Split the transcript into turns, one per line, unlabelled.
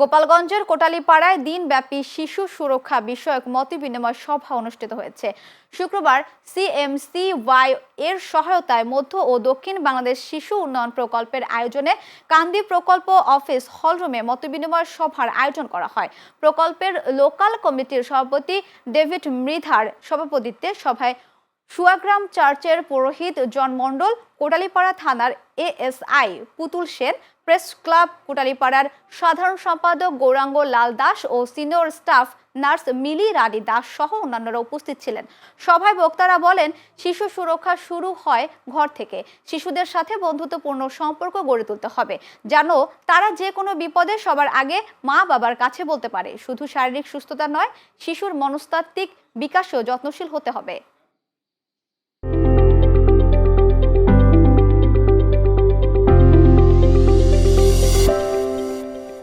গোপালগঞ্জের কোটালীপাড়ায় দিনব্যাপী শিশু সুরক্ষা বিষয়ক মতবিনিময় সভা অনুষ্ঠিত হয়েছে। শুক্রবার সিএমসি ওয়াই এর সহায়তায় মধ্য ও দক্ষিণ বাংলাদেশ শিশু উন্নয়ন প্রকল্পের আয়োজনে কান্দি প্রকল্প অফিস হলরুমে মতবিনিময় সভার আয়োজন করা হয়। প্রকল্পের লোকাল কমিটির সভাপতি ডেভিড মৃধার সভাপতিত্বে সভায় সুয়াগ্রাম চার্চের পুরোহিত জন মণ্ডল কোটালীপাড়া থানার এএসআই পুতুল সেন প্রেস ক্লাব কোটালীপাড়ার সাধারণ সম্পাদক গৌরাঙ্গ লাল দাস ও senior staff nurse Mili Rani Das সহ অন্যান্যরা উপস্থিত ছিলেন। সভায় বক্তারা বলেন, শিশু সুরক্ষা শুরু হয় ঘর থেকে। শিশুদের সাথে বন্ধুত্বপূর্ণ সম্পর্ক গড়ে তুলতে হবে। যেন তারা যে কোনো বিপদে সবার আগে মা বাবার কাছে বলতে পারে। শুধু শারীরিক সুস্থতা নয়, শিশুর মনস্তাত্ত্বিক বিকাশেও যত্নশীল হতে হবে।